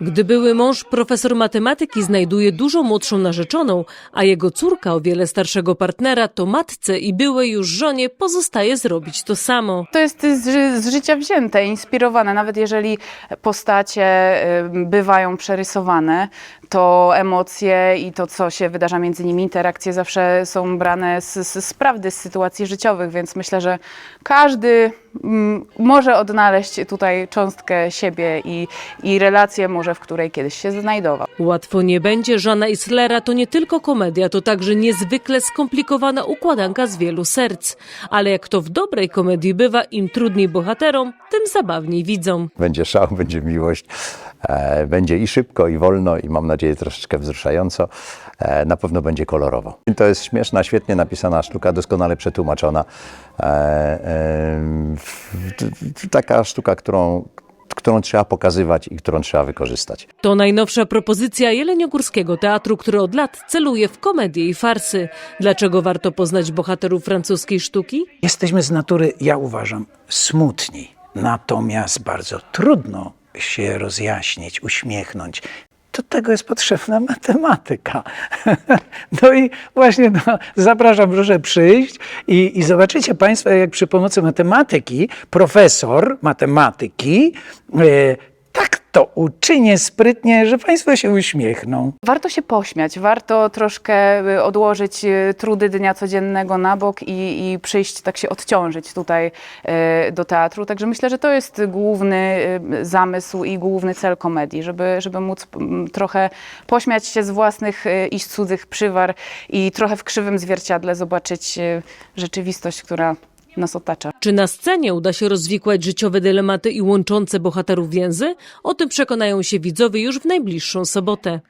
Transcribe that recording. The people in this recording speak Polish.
Gdy były mąż profesor matematyki znajduje dużo młodszą narzeczoną, a jego córka o wiele starszego partnera, to matce i byłej już żonie pozostaje zrobić to samo. To jest z, ży- z życia wzięte, inspirowane. Nawet jeżeli postacie bywają przerysowane, to emocje i to, co się wydarza między nimi, interakcje zawsze są brane z, z, z prawdy, z sytuacji życiowych, więc myślę, że każdy mm, może odnaleźć tutaj cząstkę siebie i, i relację może, w której kiedyś się znajdował. Łatwo nie będzie. Żana Islera to nie tylko komedia, to także niezwykle skomplikowana układanka z wielu serc. Ale jak to w dobrej komedii bywa, im trudniej bohaterom, tym zabawniej widzą. Będzie szał, będzie miłość, e, będzie i szybko, i wolno, i mam nadzieję troszeczkę wzruszająco. E, na pewno będzie kolorowo. To jest śmieszna, świetnie napisana sztuka, doskonale przetłumaczona. E, e, w- taka sztuka, którą, którą trzeba pokazywać i którą trzeba wykorzystać. To najnowsza propozycja Jeleniogórskiego Teatru, który od lat celuje w komedię i farsy. Dlaczego warto poznać bohaterów francuskiej sztuki? Jesteśmy z natury, ja uważam, smutni. Natomiast bardzo trudno się rozjaśnić, uśmiechnąć. Do tego jest potrzebna matematyka. No i właśnie no, zapraszam, proszę przyjść i, i zobaczycie Państwo, jak przy pomocy matematyki profesor matematyki e, to uczyni sprytnie, że Państwo się uśmiechną. Warto się pośmiać, warto troszkę y, odłożyć y, trudy dnia codziennego na bok i, i przyjść, tak się odciążyć tutaj y, do teatru. Także myślę, że to jest główny zamysł i główny cel komedii, żeby, żeby móc trochę pośmiać się z własnych i z cudzych przywar i trochę w krzywym zwierciadle zobaczyć rzeczywistość, która nas otacza. Czy na scenie uda się rozwikłać życiowe dylematy i łączące bohaterów więzy? O tym przekonają się widzowie już w najbliższą sobotę.